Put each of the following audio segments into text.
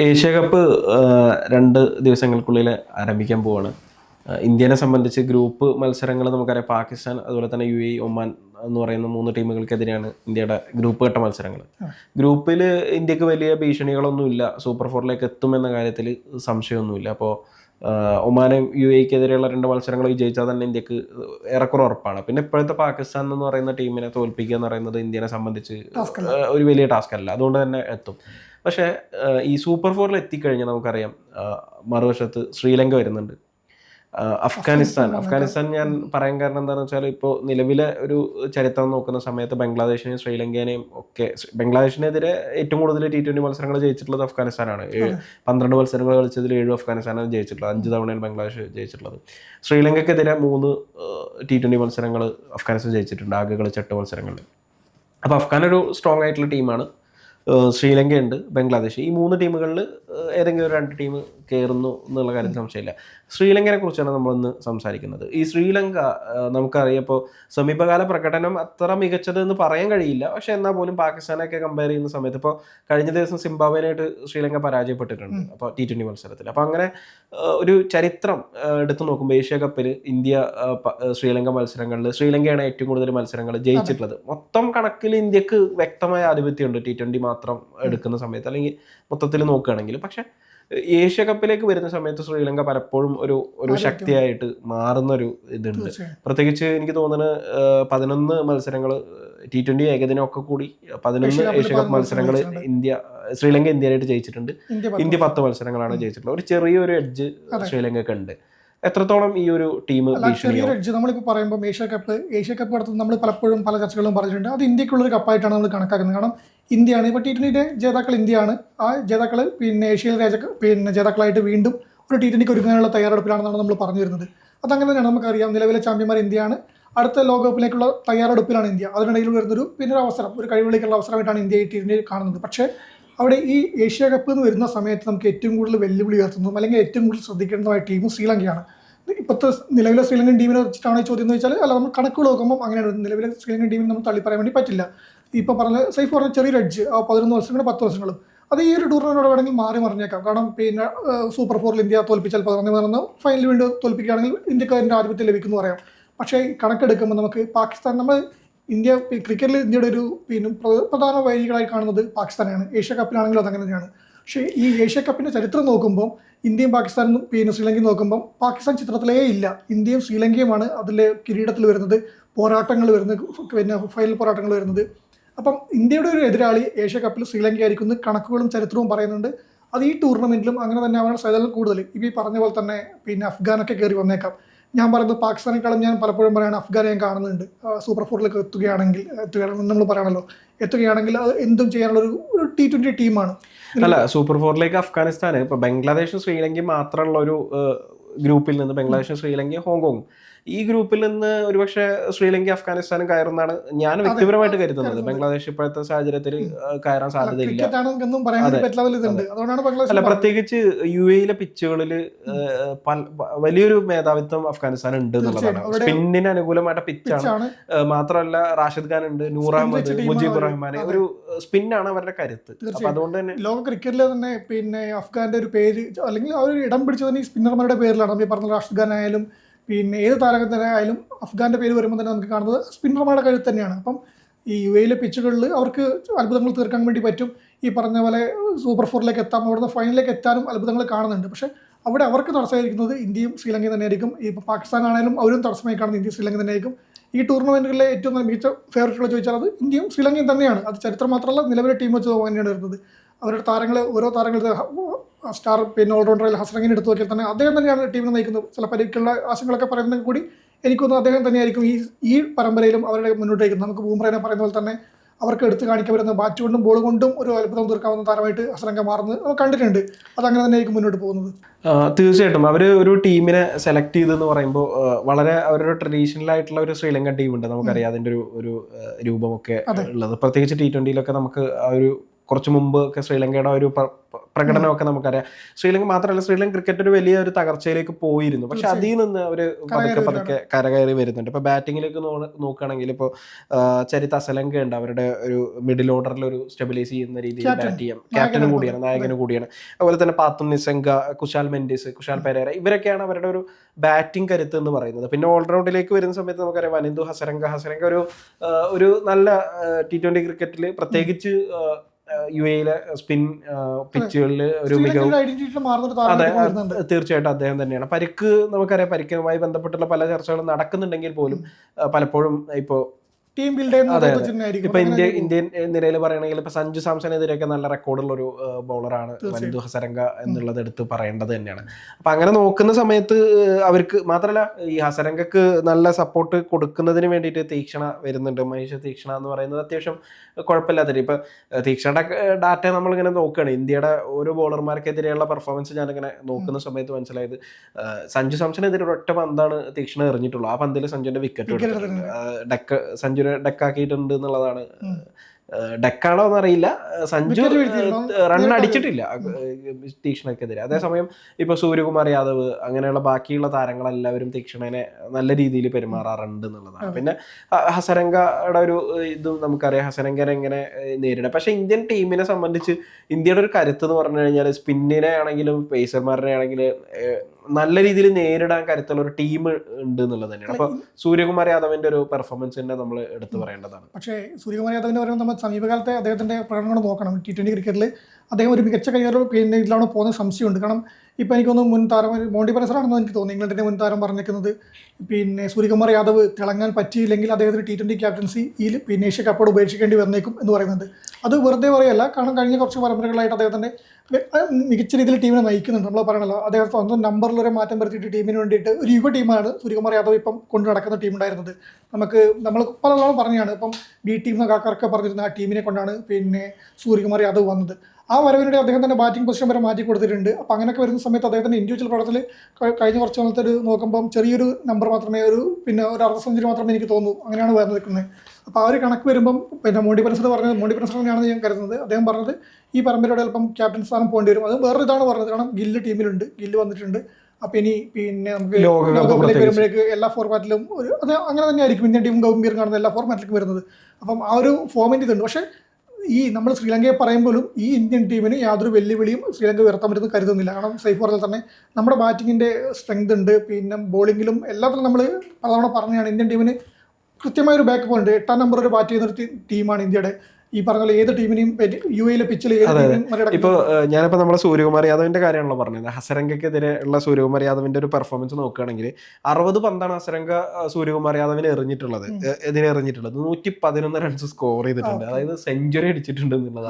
Asia cup രണ്ട് ദിവസങ്ങൾക്കുള്ളിൽ ആരംഭിക്കാൻ പോവാണ്. ഇന്ത്യനെ സംബന്ധിച്ച് ഗ്രൂപ്പ് മത്സരങ്ങൾ നമുക്കറിയാം. പാകിസ്ഥാൻ അതുപോലെ തന്നെ യു എ ഒമാൻ എന്ന് പറയുന്ന മൂന്ന് ടീമുകൾക്കെതിരെയാണ് ഇന്ത്യയുടെ ഗ്രൂപ്പ് ഘട്ട മത്സരങ്ങൾ ഗ്രൂപ്പിൽ ഇന്ത്യയ്ക്ക് വലിയ ഭീഷണികളൊന്നുമില്ല. സൂപ്പർ ഫോറിലേക്ക് എത്തുമെന്ന കാര്യത്തിൽ സംശയമൊന്നുമില്ല. അപ്പോൾ ഒമാനും യു എക്കെതിരെയുള്ള രണ്ട് മത്സരങ്ങൾ വിജയിച്ചാൽ തന്നെ ഇന്ത്യയ്ക്ക് ഏറെക്കുറെ ഉറപ്പാണ്. പിന്നെ ഇപ്പോഴത്തെ പാകിസ്ഥാൻ എന്ന് പറയുന്ന ടീമിനെ തോൽപ്പിക്കുക എന്ന് പറയുന്നത് ഇന്ത്യനെ സംബന്ധിച്ച് ഒരു വലിയ ടാസ്ക് അല്ല. അതുകൊണ്ട് തന്നെ എത്തും. പക്ഷേ ഈ സൂപ്പർ ഫോറിൽ എത്തിക്കഴിഞ്ഞാൽ നമുക്കറിയാം മറുവശത്ത് ശ്രീലങ്ക വരുന്നുണ്ട്. അഫ്ഗാനിസ്ഥാൻ. അഫ്ഗാനിസ്ഥാൻ ഞാൻ പറയാൻ കാരണം എന്താണെന്ന് വെച്ചാൽ ഇപ്പോൾ നിലവിലെ ഒരു ചരിത്രം നോക്കുന്ന സമയത്ത് ബംഗ്ലാദേശിനെയും ശ്രീലങ്കേനെയും ഒക്കെ ബംഗ്ലാദേശിനെതിരെ ഏറ്റവും കൂടുതൽ ടി ട്വന്റി മത്സരങ്ങൾ ജയിച്ചിട്ടുള്ളത് അഫ്ഗാനിസ്ഥാനാണ്. ഏഴ് പന്ത്രണ്ട് മത്സരങ്ങൾ കളിച്ചതിൽ ഏഴ് അഫ്ഗാനിസ്ഥാനാണ് ജയിച്ചിട്ടുള്ളത്. അഞ്ച് തവണയാണ് ബംഗ്ലാദേശ് ജയിച്ചിട്ടുള്ളത്. ശ്രീലങ്കക്കെതിരെ മൂന്ന് ടി ട്വന്റി മത്സരങ്ങൾ അഫ്ഗാനിസ്ഥാൻ ജയിച്ചിട്ടുണ്ട്. ആകെ കളിച്ച എട്ട് മത്സരങ്ങളിൽ. അപ്പോൾ അഫ്ഗാൻ ഒരു സ്ട്രോങ് ആയിട്ടുള്ള ടീമാണ് ശ്രീലങ്കയുണ്ട് ബംഗ്ലാദേശ്. ഈ മൂന്ന് ടീമുകളിൽ ഏതെങ്കിലും ഒരു രണ്ട് ടീം കയറുന്നു എന്നുള്ള കാര്യത്തിൽ സംശയമില്ല. ശ്രീലങ്കനെ കുറിച്ചാണ് നമ്മളിന്ന് സംസാരിക്കുന്നത്. ഈ ശ്രീലങ്ക നമുക്കറിയപ്പോൾ നമുക്കറിയാം ഇപ്പോൾ സമീപകാല പ്രകടനം അത്ര മികച്ചത് എന്ന് പറയാൻ കഴിയില്ല. പക്ഷെ എന്നാൽ പോലും പാകിസ്ഥാനൊക്കെ കമ്പയർ ചെയ്യുന്ന സമയത്ത് ഇപ്പോൾ കഴിഞ്ഞ ദിവസം സിംബാബ്വേനായിട്ട് ശ്രീലങ്ക പരാജയപ്പെട്ടിട്ടുണ്ട്. അപ്പോൾ ടി ട്വന്റി മത്സരത്തിൽ. അപ്പോൾ അങ്ങനെ ഒരു ചരിത്രം എടുത്തു നോക്കുമ്പോൾ ഏഷ്യ കപ്പിൽ ഇന്ത്യ ശ്രീലങ്ക മത്സരങ്ങളിൽ ശ്രീലങ്കയാണ് ഏറ്റവും കൂടുതൽ മത്സരങ്ങൾ ജയിച്ചിട്ടുള്ളത്. മൊത്തം കണക്കിൽ ഇന്ത്യയ്ക്ക് വ്യക്തമായ ആധിപത്യമുണ്ട് ടി ട്വന്റി മാത്രം എടുക്കുന്ന സമയത്ത്. അല്ലെങ്കിൽ മൊത്തത്തിൽ നോക്കുകയാണെങ്കിൽ പക്ഷെ ഏഷ്യ കപ്പിലേക്ക് വരുന്ന സമയത്ത് ശ്രീലങ്ക പലപ്പോഴും ഒരു ഒരു ശക്തിയായിട്ട് മാറുന്ന ഒരു ഇതുണ്ട് പ്രത്യേകിച്ച് എനിക്ക് തോന്നുന്നത് പതിനൊന്ന് മത്സരങ്ങൾ ടി ട്വന്റി ഏകദിനം ഒക്കെ കൂടി പതിനൊന്ന് ഏഷ്യ കപ്പ് മത്സരങ്ങൾ ഇന്ത്യ ശ്രീലങ്ക ഇന്ത്യയിലായിട്ട് ജയിച്ചിട്ടുണ്ട്. ഇന്ത്യ പത്ത് മത്സരങ്ങളാണ് ജയിച്ചിട്ടുള്ളത്. ഒരു ചെറിയൊരു എഡ്ജ് ശ്രീലങ്കയ്ക്ക് ഉണ്ട് എത്രത്തോളം ഈ ഒരു ടീം ചെറിയൊരു എഡ്ജ് നമ്മളിപ്പോൾ പറയുമ്പോൾ ഏഷ്യ കപ്പ് ഏഷ്യ കപ്പ് നടത്തുന്നത് നമ്മൾ പലപ്പോഴും പല ചർച്ചകളും പറഞ്ഞിട്ടുണ്ട്. അത് ഇന്ത്യക്കുള്ള ഒരു കപ്പായിട്ടാണ് നമ്മൾ കണക്കാക്കുന്നത്. കാരണം ഇന്ത്യയാണ് ഇപ്പോൾ ടി ട്വന്റിയുടെ ജേതാക്കൾ ഇന്ത്യയാണ്. ആ ജേതാക്കൾ പിന്നെ ഏഷ്യയിൽ രാജ പിന്നെ ജേതാക്കളായിട്ട് വീണ്ടും ഒരു ടി ട്വന്റിക്ക് ഒരുങ്ങാനുള്ള തയ്യാറെടുപ്പിലാണെന്നാണ് നമ്മൾ പറഞ്ഞു വരുന്നത്. അതങ്ങനെ തന്നെയാണ് നമുക്കറിയാം. നിലവിലെ ചാമ്പ്യന്മാർ ഇന്ത്യയാണ്. അടുത്ത ലോകകപ്പിലേക്കുള്ള തയ്യാറെടുപ്പിലാണ് ഇന്ത്യ. അതിനിടയിൽ വരുന്നൊരു പിന്നെ ഒരു അവസരം ഒരു കഴിവുകളിലേക്കുള്ള അവസരമായിട്ടാണ് ഇന്ത്യ ഈ ടി ട്വന്റി കാണുന്നത്. പക്ഷേ അവിടെ ഈ ഏഷ്യ കപ്പ് എന്ന് വരുന്ന സമയത്ത് നമുക്ക് ഏറ്റവും കൂടുതൽ വെല്ലുവിളി ഉയർത്തുന്നതും അല്ലെങ്കിൽ ഏറ്റവും കൂടുതൽ ശ്രദ്ധിക്കേണ്ടതായ ടീം ശ്രീലങ്കയാണ്. ഇപ്പോഴത്തെ നിലവിലെ ശ്രീലങ്കൻ ടീമിനെ വെച്ചിട്ടാണ് ഈ ചോദ്യം എന്ന് വെച്ചാൽ അല്ല നമ്മൾ കണക്കുകൾ നോക്കുമ്പോൾ അങ്ങനെയാണ്. നിലവിലെ ശ്രീലങ്കൻ ടീമിനെ നമ്മൾ തള്ളി പറയാൻ വേണ്ടി പറ്റില്ല. ഇപ്പോൾ പറഞ്ഞ സൈഫ് പറഞ്ഞ ചെറിയ എഡ്ജ് പതിനൊന്ന് വർഷങ്ങളും പത്ത് വർഷങ്ങളും അത് ഈ ഒരു ടൂർണമെന്റോട് വേണമെങ്കിൽ മാറി മറിഞ്ഞേക്കാം. കാരണം പിന്നെ സൂപ്പർ ഫോറിൽ ഇന്ത്യ തോൽപ്പിച്ചാൽ പതിനൊന്ന് പതിനൊന്ന് ഫൈനലിൽ വീണ്ടും തോൽപ്പിക്കുകയാണെങ്കിൽ ഇന്ത്യക്കാരന്റെ ആധിപത്യം ലഭിക്കുമെന്ന് പറയാം. പക്ഷേ കണക്കെടുക്കുമ്പോൾ നമുക്ക് പാകിസ്ഥാൻ നമ്മൾ ഇന്ത്യ ക്രിക്കറ്റിൽ ഇന്ത്യയുടെ ഒരു പിന്നെ പ്രധാന വൈരികളായി കാണുന്നത് പാകിസ്ഥാനാണ്. ഏഷ്യ കപ്പിലാണെങ്കിലും അതങ്ങനെ തന്നെയാണ്. പക്ഷേ ഈ ഏഷ്യ കപ്പിന്റെ ചരിത്രം നോക്കുമ്പോൾ ഇന്ത്യയും പാകിസ്ഥാനും പിന്നെ ശ്രീലങ്കയും നോക്കുമ്പോൾ പാകിസ്ഥാൻ ചിത്രത്തിലേ ഇല്ല. ഇന്ത്യയും ശ്രീലങ്കയുമാണ് അതിലെ കിരീടത്തിൽ വരുന്നത് പോരാട്ടങ്ങൾ വരുന്നത് പിന്നെ ഫൈനൽ പോരാട്ടങ്ങൾ വരുന്നത്. അപ്പം ഇന്ത്യയുടെ ഒരു എതിരാളി ഏഷ്യ കപ്പിൽ ശ്രീലങ്കയായിരിക്കും എന്ന് കണക്കുകളും ചരിത്രവും പറയുന്നുണ്ട്. അത് ഈ ടൂർണമെന്റിലും അങ്ങനെ തന്നെ അവരുടെ സാധ്യതകൾ കൂടുതൽ. ഇപ്പോൾ ഈ പറഞ്ഞ പോലെ തന്നെ പിന്നെ അഫ്ഗാനൊക്കെ കയറി വന്നേക്കാം. ഞാൻ പറയുന്നത് പാകിസ്ഥാനേക്കാളും ഞാൻ പലപ്പോഴും പറയുന്നത് അഫ്ഗാനെ ഞാൻ കാണുന്നുണ്ട്. സൂപ്പർ ഫോറിലേക്ക് എത്തുകയാണെങ്കിൽ എത്തുകയാണെങ്കിൽ നമ്മൾ പറയണല്ലോ. എത്തുകയാണെങ്കിൽ അത് എന്തും ചെയ്യാനുള്ള ഒരു ടി ട്വന്റി ടീമാണ്. അല്ല സൂപ്പർ ഫോറിലേക്ക് അഫ്ഗാനിസ്ഥാൻ ഇപ്പൊ ബംഗ്ലാദേശും ശ്രീലങ്കയും മാത്രമുള്ള ഒരു ഗ്രൂപ്പിൽ നിന്ന് ബംഗ്ലാദേശും ശ്രീലങ്കയും ഹോങ്കോങ്ങും. ഈ ഗ്രൂപ്പിൽ നിന്ന് ഒരുപക്ഷെ ശ്രീലങ്ക അഫ്ഗാനിസ്ഥാനും കയറുന്നതാണ് ഞാൻ വ്യക്തിപരമായിട്ട് കരുതുന്നത്. ബംഗ്ലാദേശ് ഇപ്പോഴത്തെ സാഹചര്യത്തിൽ കയറാൻ സാധ്യതയില്ല. അല്ല പ്രത്യേകിച്ച് യു എയിലെ പിച്ചുകളിൽ വലിയൊരു മേധാവിത്വം അഫ്ഗാനിസ്ഥാൻ ഉണ്ട് എന്നുള്ളതാണ്. സ്പിന്നിന് അനുകൂലമായിട്ട് പിച്ചാണ്. മാത്രമല്ല റാഷിദ് ഖാൻ ഉണ്ട് നൂർ അഹമ്മദ് മുജീബ് റഹ്മാൻ ഒരു സ്പിന്നാണ് അവരുടെ കരുത്ത്. അപ്പൊ അതുകൊണ്ട് തന്നെ ലോക ക്രിക്കറ്റിലെ തന്നെ പിന്നെ അഫ്ഗാന്റെ ഒരു പേര് അല്ലെങ്കിൽ അവർ ഇടം പിടിച്ചത് ഈ സ്പിന്നർമാരുടെ പേരിലാണ്. പറഞ്ഞ റാഷിദ് ഖാൻ ആയാലും പിന്നെ ഏത് താരത്തിന് ആയാലും അഫ്ഗാന്റെ പേര് വരുമ്പോൾ തന്നെ നമുക്ക് കാണുന്നത് സ്പിന്നർമാരുടെ കഴിവ് തന്നെയാണ്. അപ്പം ഈ യു എയിലെ പിച്ചുകളിൽ അവർക്ക് അത്ഭുതങ്ങൾ തീർക്കാൻ വേണ്ടി പറ്റും. ഈ പറഞ്ഞ പോലെ സൂപ്പർ ഫോറിലേക്ക് എത്താം അവിടുന്ന് ഫൈനലിലേക്ക് എത്താനും അത്ഭുതങ്ങൾ കാണുന്നുണ്ട്. പക്ഷേ അവിടെ അവർക്ക് തടസ്സമായിരിക്കുന്നത് ഇന്ത്യയും ശ്രീലങ്കയും തന്നെയായിരിക്കും. ഇപ്പോൾ പാകിസ്ഥാൻ ആണെങ്കിലും അവരും തടസ്സമായി കാണുന്നത് ഇന്ത്യയും ശ്രീലങ്ക തന്നെയായിരിക്കും. ഈ ടൂർണമെന്റുകളിലെ ഏറ്റവും നല്ല മികച്ച ഫേവറേറ്റുകൾ ചോദിച്ചാൽ അത് ഇന്ത്യയും ശ്രീലങ്കയും തന്നെയാണ്. അത് ചരിത്രം മാത്രമല്ല നിലവിലെ ടീം വെച്ച് തന്നെയാണ് വരുന്നത്. അവരുടെ താരങ്ങൾ ഓരോ താരങ്ങൾ സ്റ്റാർ പിന്നെ ഓൾറൗണ്ടറിൽ ഹസ്രങ്ങിനെ എടുത്തു നോക്കിയാൽ തന്നെ അദ്ദേഹം തന്നെയാണ് ടീമിനെ നയിക്കുന്നത്. ചില പരിക്കുള്ള ആശങ്കകളൊക്കെ പറയുന്നെങ്കിൽ കൂടി എനിക്ക് തോന്നുന്നു അദ്ദേഹം തന്നെയായിരിക്കും ഈ ഈ പരമ്പരയിലും അവരുടെ മുന്നോട്ട് നയിക്കുന്നത്. നമുക്ക് ബൂംറേനെ പറയുന്ന പോലെ തന്നെ അവർക്ക് എടുത്ത് കാണിക്കാൻ വരുന്ന ബാറ്റ് കൊണ്ടും ബോൾ കൊണ്ടും ഒരു അത്ഭുതം തീർക്കാവുന്ന താരമായിട്ട് ഹസരംഗ മാറുന്നത് നമ്മൾ കണ്ടിട്ടുണ്ട്. അത് അതങ്ങനെ തന്നെയായിരിക്കും മുന്നോട്ട് പോകുന്നത്. തീർച്ചയായിട്ടും. അവർ ഒരു ടീമിനെ സെലക്ട് ചെയ്തെന്ന് പറയുമ്പോൾ വളരെ അവരുടെ ട്രഡീഷണൽ ആയിട്ടുള്ള ഒരു ശ്രീലങ്കൻ ടീമുണ്ട് നമുക്കറിയാം അതിന്റെ ഒരു ഒരു രൂപമൊക്കെ ഉള്ളത്. പ്രത്യേകിച്ച് ടി ട്വന്റിയിലൊക്കെ നമുക്ക് ആ ഒരു കുറച്ച് മുമ്പ് ഒക്കെ ശ്രീലങ്കയുടെ ഒരു പ്ര- പ്ര- പ്രകടനമൊക്കെ നമുക്കറിയാം. ശ്രീലങ്ക മാത്രമല്ല ശ്രീലങ്ക ക്രിക്കറ്റ് ഒരു വലിയ ഒരു തകർച്ചയിലേക്ക് പോയിരുന്നു. പക്ഷെ അതിൽ നിന്ന് അവർ പതുക്കെ പതുക്കെ കരകയറി വരുന്നുണ്ട്. ഇപ്പൊ ബാറ്റിങ്ങിലേക്ക് നോക്കുകയാണെങ്കിൽ ഇപ്പോൾ ചരിത അസലങ്ക ഉണ്ട് അവരുടെ ഒരു മിഡിൽ ഓർഡറിൽ ഒരു സ്റ്റെബിലൈസ് ചെയ്യുന്ന രീതിയിൽ ബാറ്റ് ചെയ്യാം. ക്യാപ്റ്റനും കൂടിയാണ് നായകനും കൂടിയാണ്. അതുപോലെ തന്നെ പാത്തും നിസംഗ കുശാൽ മെൻഡിസ് കുശാൽ പെരേര ഇവരൊക്കെയാണ് അവരുടെ ഒരു ബാറ്റിംഗ് കരുത്ത് എന്ന് പറയുന്നത്. പിന്നെ ഓൾറൗണ്ടിലേക്ക് വരുന്ന സമയത്ത് നമുക്കറിയാം വനിന്ദു ഹസരംഗ. ഹസരംഗ ഒരു ഒരു നല്ല ടി ട്വന്റി ക്രിക്കറ്റിൽ പ്രത്യേകിച്ച് യു എയിലെ സ്പിൻ പിച്ചുകളിൽ ഒരു മികവ് അതെ തീർച്ചയായിട്ടും അദ്ദേഹം തന്നെയാണ്. പരിക്ക് നമുക്കറിയാം പരിക്കുമായി ബന്ധപ്പെട്ടുള്ള പല ചർച്ചകളും നടക്കുന്നുണ്ടെങ്കിൽ പോലും പലപ്പോഴും ഇപ്പോ ടീം ബിൽഡ് ഇപ്പൊ ഇന്ത്യ ഇന്ത്യൻ നിരയിൽ പറയുകയാണെങ്കിൽ ഇപ്പൊ സഞ്ജു സാംസണെതിരെയൊക്കെ നല്ല റെക്കോർഡുള്ള ഒരു ബൗളറാണ്. വനിതു ഹസരംഗ എന്നുള്ളത് എടുത്ത് പറയേണ്ടത് തന്നെയാണ്. അപ്പൊ അങ്ങനെ നോക്കുന്ന സമയത്ത് അവർക്ക് മാത്രല്ല ഈ ഹസരംഗക്ക് നല്ല സപ്പോർട്ട് കൊടുക്കുന്നതിന് വേണ്ടിയിട്ട് തീക്ഷണ വരുന്നുണ്ട്. മഹേഷ് തീക്ഷണ എന്ന് പറയുന്നത് അത്യാവശ്യം കുഴപ്പമില്ലാത്ത ഇപ്പൊ തീക്ഷണയുടെ ഡാറ്റ നമ്മൾ നമ്മളിങ്ങനെ നോക്കുകയാണ്. ഇന്ത്യയുടെ ഓരോ ബോളർമാർക്കെതിരെയുള്ള പെർഫോമൻസ് ഞാൻ ഇങ്ങനെ നോക്കുന്ന സമയത്ത് മനസ്സിലായത് സഞ്ജു സഞ്ജു സാംസണെതിരെ ഒരൊറ്റ പന്താണ് തീക്ഷണ എറിഞ്ഞിട്ടുള്ളൂ. ആ പന്തിൽ സഞ്ജുവിന്റെ വിക്കറ്റ് ഡെക്ക് ഡെക്ക് സഞ്ജുവിനെ ഡെക്കാക്കിയിട്ടുണ്ട് എന്നുള്ളതാണ്. ഡെക്കാണോ എന്നറിയില്ല. സഞ്ജു റൺ അടിച്ചിട്ടില്ല. തീക്ഷണക്കെതിരെ അതേസമയം ഇപ്പൊ സൂര്യകുമാർ യാദവ് അങ്ങനെയുള്ള ബാക്കിയുള്ള താരങ്ങളെല്ലാവരും തീക്ഷണനെ നല്ല രീതിയിൽ പെരുമാറാറുണ്ട് എന്നുള്ളതാണ്. പിന്നെ ഹസരംഗയുടെ ഒരു ഇതും നമുക്കറിയാം. ഹസരംഗനെ എങ്ങനെ നേരിടാം. പക്ഷെ ഇന്ത്യൻ ടീമിനെ സംബന്ധിച്ച് ഇന്ത്യയുടെ ഒരു കരുത്ത് എന്ന് പറഞ്ഞു കഴിഞ്ഞാൽ സ്പിന്നിനെ ആണെങ്കിലും പേസർമാരനെ ആണെങ്കിലും നല്ല രീതിയിൽ നേരിടാൻ കരുത്തുള്ള ഒരു ടീം ഉണ്ട് എന്നുള്ളത് തന്നെയാണ് അപ്പൊ സൂര്യകുമാർ യാദവിന്റെ ഒരു പെർഫോമൻസ് തന്നെ നമ്മൾ എടുത്തു പറയേണ്ടതാണ്. പക്ഷേ സൂര്യകുമാർ യാദവിന്റെ പറയുമ്പോൾ നമ്മൾ സമീപകാലത്തെ അദ്ദേഹത്തിന്റെ പ്രകടനങ്ങൾ നോക്കണം. ടി ട്വന്റി ക്രിക്കറ്റിൽ അദ്ദേഹം ഒരു മികച്ച കരിയർ പിന്നെ ഇതിലാണ് പോകുന്ന സംശയമുണ്ട്. കാരണം ഇപ്പോൾ എനിക്കൊന്ന് മുൻ താരം മോണ്ടി പരസറാണെന്ന് എനിക്ക് തോന്നുന്നു ഇംഗ്ലണ്ടിന്റെ മുൻ താരം പറഞ്ഞിരിക്കുന്നത്. പിന്നെ സൂര്യകുമാർ യാദവ് തിളങ്ങാൻ പറ്റിയില്ലെങ്കിൽ അദ്ദേഹത്തിന് ടി ട്വന്റി ക്യാപ്റ്റൻസി ഈ പിന്നെ ഏഷ്യ കപ്പോട് ഉപേക്ഷിക്കേണ്ടി വന്നേക്കും എന്ന് പറയുന്നത് അത് വെറുതെ പറയല്ല കാരണം കഴിഞ്ഞ കുറച്ച് പരമ്പരകളായിട്ട് അദ്ദേഹത്തിന്റെ മികച്ച രീതിയിൽ ടീമിനെ നയിക്കുന്നുണ്ട്. നമ്മൾ പറയണല്ലോ. അദ്ദേഹം സ്വന്തം നമ്പറിൽ ഒരു മാറ്റം വരുത്തിയിട്ട് ടീമിന് വേണ്ടിയിട്ട് ഒരു യുവ ടീമാണ് സൂര്യകുമാർ യാദവ് ഇപ്പം കൊണ്ടു നടക്കുന്ന ടീമുണ്ടായിരുന്നത് നമുക്ക് നമ്മൾ പലതവണ പറഞ്ഞാണ്. ഇപ്പം ബി ടീം എന്നൊക്കെ പറഞ്ഞിരുന്ന ആ ടീമിനെ കൊണ്ടാണ് പിന്നെ സൂര്യകുമാർ യാദവ് വന്നത്. ആ വരവിനിടെ അദ്ദേഹം തന്നെ ബാറ്റിംഗ് പൊസിഷൻ വരെ മാറ്റി കൊടുത്തിട്ടുണ്ട്. അപ്പോൾ അങ്ങനെയൊക്കെ വരുന്ന സമയത്ത് അദ്ദേഹത്തിന്റെ ഇൻഡിവിജ്വൽ പ്രവർത്തനത്തിൽ കഴിഞ്ഞ കുറച്ച് കാലത്തെ ഒരു നോക്കുമ്പം ചെറിയൊരു നമ്പർ മാത്രമേ ഒരു പിന്നെ ഒരു അർദ്ധ സെഞ്ചുറി മാത്രമേ എനിക്ക് തോന്നൂ അങ്ങനെയാണ് വരുന്നത് നിൽക്കുന്നത്. അപ്പോൾ ആ ഒരു കണക്ക് വരുമ്പം പിന്നെ മോണ്ടി പെൻസർ പറഞ്ഞത് മോണ്ടി പെൻസർ തന്നെയാണെന്ന് ഞാൻ കരുതുന്നത്. അദ്ദേഹം പറഞ്ഞത് ഈ പരമ്പരയുടെ അല്പം ക്യാപ്റ്റൻ സ്ഥാനം പോകേണ്ടി വരും. അത് വേറൊരു ഇതാണ് പറഞ്ഞത്. കാരണം ഗില്ല് ടീമിലുണ്ട്. ഗില്ല് വന്നിട്ടുണ്ട്. അപ്പം ഇനി പിന്നെ നമുക്ക് ലോകകപ്പ് ലോകകപ്പിലേക്ക് വരുമ്പോഴേക്ക് എല്ലാ ഫോർമാറ്റിലും ഒരു അത് അങ്ങനെ തന്നെ ആയിരിക്കും ഇന്ത്യൻ ടീം ഗംഭീർ കാണുന്ന എല്ലാ ഫോർമാറ്റിലേക്കും വരുന്നത്. അപ്പം ആ ഒരു ഫോമിന്റെ ഇതുണ്ട്. പക്ഷേ ഈ നമ്മൾ ശ്രീലങ്കയെ പറയുമ്പോഴും ഈ ഇന്ത്യൻ ടീമിന് യാതൊരു വെല്ലുവിളിയും ശ്രീലങ്ക ഉയർത്താൻ പറ്റുമെന്ന് കരുതുന്നില്ല. കാരണം സൈഫ് പറഞ്ഞാൽ തന്നെ നമ്മുടെ ബാറ്റിങ്ങിന്റെ സ്ട്രെങ്ത് ഉണ്ട് പിന്നെ ബോളിങ്ങിലും എല്ലാത്തിലും നമ്മൾ പലതവണ പറഞ്ഞാണ് ഇന്ത്യൻ ടീമിന് കൃത്യമായ ഒരു ബാക്കപ്പ് ഉണ്ട്. എട്ടാം നമ്പർ ഒരു ബാറ്റ് ചെയ്യുന്ന ഒരു ടീമാണ് ഇന്ത്യയുടെ. ഈ പറഞ്ഞ ഏത് ടീമിനെയും യു എയിലെ പിച്ചിൽ ഇപ്പോൾ ഞാനിപ്പോൾ നമ്മുടെ സൂര്യകുമാർ യാദവിന്റെ കാര്യമാണല്ലോ പറഞ്ഞത്. ഹസരംഗക്കെതിരെ ഉള്ള സൂര്യകുമാർ യാദവിന്റെ ഒരു പെർഫോമൻസ് നോക്കുകയാണെങ്കിൽ അറുപത് പന്താണ് ഹസരംഗ സൂര്യകുമാർ യാദവിന് എറിഞ്ഞിട്ടുള്ളത്. എതിരെ എറിഞ്ഞിട്ടുള്ളത്. നൂറ്റി പതിനൊന്ന് റൺസ് സ്കോർ ചെയ്തിട്ടുണ്ട് അതായത് സെഞ്ചുറി അടിച്ചിട്ടുണ്ട് എന്നുള്ളത്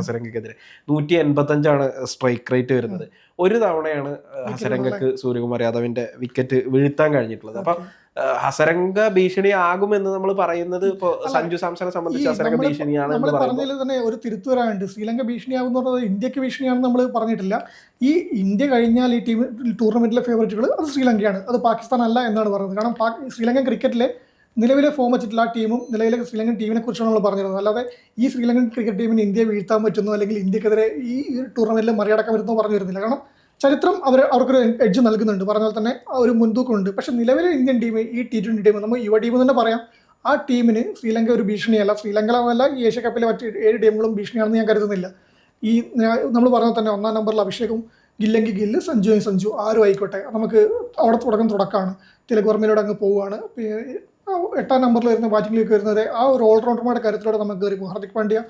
ഹസരംഗക്കെതിരെ. നൂറ്റി എൺപത്തി അഞ്ചാണ് സ്ട്രൈക്ക് റേറ്റ് വരുന്നത്. ഒരു തവണയാണ് ഹസരങ്കക്ക് ഹസരംഗക്ക് സൂര്യകുമാർ യാദവിന്റെ വിക്കറ്റ് വീഴ്ത്താൻ കഴിഞ്ഞിട്ടുള്ളത്. അപ്പൊ ഹസരംഗ ഭീഷണിയാകുമെന്ന് നമ്മൾ പറയുന്നത് ഇപ്പോ സഞ്ജു സാംസനെ സംബന്ധിച്ച് ഹസരംഗ ഭീഷണിയാണ് നമ്മൾ പറഞ്ഞതിൽ തന്നെ ഒരു തിരുത്തു വരാനുണ്ട്. ശ്രീലങ്ക ഭീഷണിയാകുന്ന പറഞ്ഞത് ഇന്ത്യയ്ക്ക് ഭീഷണിയാണെന്ന് നമ്മൾ പറഞ്ഞിട്ടില്ല. ഈ ഇന്ത്യ കഴിഞ്ഞാൽ ഈ ടീം ടൂർണമെന്റിലെ ഫേവറേറ്റുകൾ അത് ശ്രീലങ്കയാണ്. അത് പാകിസ്ഥാൻ അല്ല എന്നാണ് പറയുന്നത്. കാരണം ശ്രീലങ്കൻ ക്രിക്കറ്റിലെ നിലവിലെ ഫോം വെച്ചിട്ടുള്ള ആ ടീമും നിലവിലെ ശ്രീലങ്കൻ ടീമിനെ കുറിച്ചാണ് നമ്മൾ പറഞ്ഞിരുന്നത്. അല്ലാതെ ഈ ശ്രീലങ്കൻ ക്രിക്കറ്റ് ടീമിന് ഇന്ത്യയെ വീഴ്ത്താൻ പറ്റുന്നു അല്ലെങ്കിൽ ഇന്ത്യക്കെതിരെ ഈ ടൂർണമെന്റിൽ മറികടക്കാൻ പറ്റുന്നു പറഞ്ഞു വരുന്നില്ല. കാരണം ചരിത്രം അവർ അവർക്കൊരു എഡ്ജ് നൽകുന്നുണ്ട്. പറഞ്ഞാൽ തന്നെ ഒരു മുൻതൂക്കമുണ്ട്. പക്ഷേ നിലവിലെ ഇന്ത്യൻ ടീം ഈ ടി ട്വന്റി ടീം നമ്മൾ യുവ ടീം തന്നെ പറയാം. ആ ടീമിന് ശ്രീലങ്ക ഒരു ഭീഷണിയല്ല. ശ്രീലങ്ക എന്നല്ല ഈ ഏഷ്യ കപ്പിലെ മറ്റ് ഏഴ് ടീമുകളും ഭീഷണിയാണെന്ന് ഞാൻ കരുതുന്നില്ല. ഈ നമ്മൾ പറഞ്ഞാൽ തന്നെ ഒന്നാം നമ്പറിൽ അഭിഷേകും ഗില്ലെങ്കിൽ ഗില്ല് സഞ്ജു സഞ്ജു ആരും ആയിക്കോട്ടെ. നമുക്ക് അവിടെ തുടക്കം തുടക്കമാണ് തിലക് വർമ്മയിലൂടെ അങ്ങ് പോവുകയാണ്. എട്ടാം നമ്പറിൽ വരുന്ന ബാറ്റിംഗിലേക്ക് വരുന്നത് ആ ഒരു ഓൾറൗണ്ടർമാരുടെ കരുത്തിലൂടെ നമുക്ക് കയറി ഹാർദിക് പാണ്ഡ്യ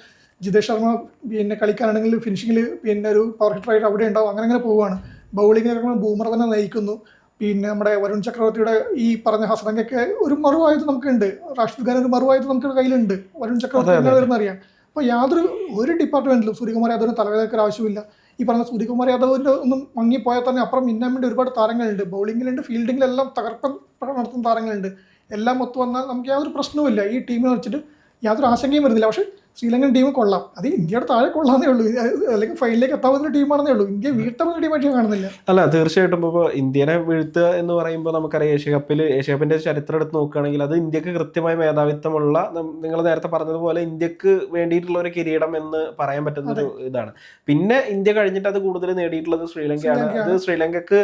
ജിതേഷ് ശർമ്മ പിന്നെ കളിക്കാനാണെങ്കിൽ ഫിനിഷിങ്ങിൽ പിന്നെ ഒരു പവർ ഹിറ്ററായിട്ട് അവിടെ ഉണ്ടാവും. അങ്ങനെ അങ്ങനെ പോവുകയാണ്. ബൗളിങ്ങിൽ ബൂമർ തന്നെ നയിക്കുന്നു. പിന്നെ നമ്മുടെ വരുൺ ചക്രവർത്തിയുടെ ഈ പറഞ്ഞ ഹസനങ്ങൊക്കെ ഒരു മറുവായുധം നമുക്കുണ്ട്. റാഷിദ് ഖാൻ ഒരു മറുവായുധം നമുക്ക് കയ്യിലുണ്ട്. വരുൺ ചക്രവർത്തി. വരുന്ന അറിയാം? അപ്പോൾ യാതൊരു ഒരു ഡിപ്പാർട്ട്മെന്റിലും സൂര്യകുമാർ യാദവിന് തലവേദനയ്ക്ക് ആവശ്യമില്ല ഈ പറഞ്ഞ സൂര്യകുമാർ യാദവിന്റെ ഒന്നും മങ്ങിപ്പോയാൽ തന്നെ അപ്പുറം മിന്നാൻ വേണ്ടി ഒരുപാട് താരങ്ങളുണ്ട്. ബൗളിങ്ങിലുണ്ട് ഫീൽഡിങ്ങിലെല്ലാം പ്രകടനം നടത്തുന്ന താരങ്ങളുണ്ട്. എല്ലാം ഒത്തു വന്നാൽ നമുക്ക് യാതൊരു പ്രശ്നവുമില്ല. ഈ ടീമിനെ വെച്ചിട്ട് യാതൊരു ആശങ്കയും വരുന്നില്ല. പക്ഷേ ശ്രീലങ്കൻ ടീം കൊള്ളാം. അത് ഇന്ത്യയുടെ താഴെ കൊള്ളാന്നേ ഉള്ളൂ. അല്ലെങ്കിൽ ഫൈനലിലേക്ക് എത്താവുന്ന ടീമാണെന്നേ ഉള്ളൂ. ഇന്ത്യ വീട്ടുന്ന ടീമായിട്ട് ഞാൻ കാണുന്നില്ല. അല്ല തീർച്ചയായിട്ടും ഇപ്പോൾ ഇന്ത്യനെ വീഴ്ത്തുക എന്ന് പറയുമ്പോൾ നമുക്കറിയാം ഏഷ്യ കപ്പിൽ ഏഷ്യ കപ്പിന്റെ ചരിത്രം എടുത്ത് നോക്കുകയാണെങ്കിൽ അത് ഇന്ത്യയ്ക്ക് കൃത്യമായ മേധാവിത്വമുള്ള നിങ്ങൾ നേരത്തെ പറഞ്ഞതുപോലെ ഇന്ത്യയ്ക്ക് വേണ്ടിയിട്ടുള്ള ഒരു കിരീടം എന്ന് പറയാൻ പറ്റുന്ന ഒരു ഇതാണ്. പിന്നെ ഇന്ത്യ കഴിഞ്ഞിട്ട് അത് കൂടുതൽ നേടിയിട്ടുള്ളത് ശ്രീലങ്കയാണ്. അത് ശ്രീലങ്കക്ക്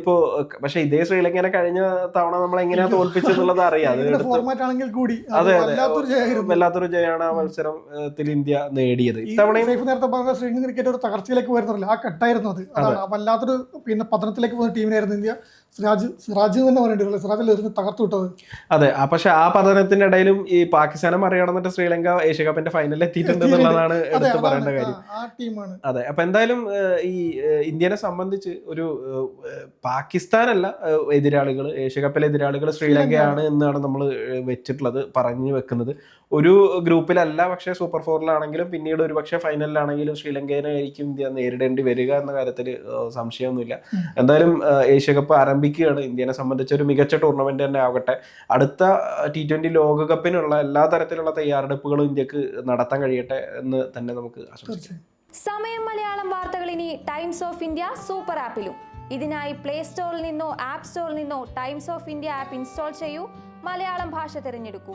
ഇപ്പോൾ പക്ഷേ ഇതേ ശ്രീലങ്കനെ കഴിഞ്ഞ തവണ നമ്മൾ എങ്ങനെയാ തോൽപ്പിച്ചെന്നുള്ളത് അറിയാം. അത് വല്ലാത്തൊരു ജയമാണ് ആ മത്സരത്തിൽ ഇന്ത്യ നേടിയത്. നേരത്തെ പറഞ്ഞ ശ്രീലങ്കൻ ക്രിക്കറ്റ് ഒരു തകർച്ചയിലേക്ക് വരുന്നില്ല. ആ കട്ടായിരുന്നു അത്. അതാണ് വല്ലാത്തൊരു പിന്നെ പതനത്തിലേക്ക് പോകുന്ന ടീമിനായിരുന്നു ഇന്ത്യ. സിറാജ് സിറാജ് എന്ന് തന്നെ പറയേണ്ടി വരും സിറാജിൽ എറിഞ്ഞ് തകർത്തു വിട്ടത്? അതെ. പക്ഷെ ആ പതനത്തിന്റെ ഇടയിലും ഈ പാകിസ്ഥാനെ മറികടന്നിട്ട് ശ്രീലങ്ക ഏഷ്യ കപ്പിന്റെ ഫൈനലിൽ എത്തിയിട്ടുണ്ട് എന്നുള്ളതാണ് എടുത്തു പറയേണ്ട കാര്യം. ആ- ആ ടീമാണ്. അതെ. അപ്പൊ എന്തായാലും ഈ ഇന്ത്യനെ സംബന്ധിച്ച് ഒരു പാകിസ്ഥാനല്ല എതിരാളികൾ ഏഷ്യ കപ്പിലെ എതിരാളികൾ ശ്രീലങ്കയാണ് എന്നാണ് നമ്മൾ വെച്ചിട്ടുള്ളത് പറഞ്ഞു വെക്കുന്നത്. ഒരു ഗ്രൂപ്പിലല്ല പക്ഷേ സൂപ്പർ ഫോറിലാണെങ്കിലും പിന്നീട് ഒരു പക്ഷേ ഫൈനലിലാണെങ്കിലും ശ്രീലങ്കേനായിരിക്കും ഇന്ത്യ നേരിടേണ്ടി വരിക എന്ന കാര്യത്തിൽ സംശയമൊന്നുമില്ല. എന്തായാലും ഏഷ്യ കപ്പ് ആരംഭിക്കുകയാണ്. ഇന്ത്യനെ സംബന്ധിച്ച ഒരു മികച്ച ടൂർണമെന്റ് തന്നെ ആവട്ടെ. അടുത്ത ടി ട്വന്റി ലോകകപ്പിനുള്ള എല്ലാ തരത്തിലുള്ള തയ്യാറെടുപ്പുകളും ഇന്ത്യയ്ക്ക് നടത്താൻ കഴിയട്ടെ എന്ന് തന്നെ നമുക്ക് ആശംസിക്കാം. സമയം മലയാളം വാർത്തകൾ ഇനി ടൈംസ് ഓഫ് ഇന്ത്യ സൂപ്പർ ആപ്പിലും ഇതിനായി പ്ലേ സ്റ്റോറിൽ നിന്നോ ആപ്പ് സ്റ്റോറിൽ നിന്നോ Times of India app install ചെയ്യൂ. മലയാളം ഭാഷ തിരഞ്ഞെടുക്കൂ.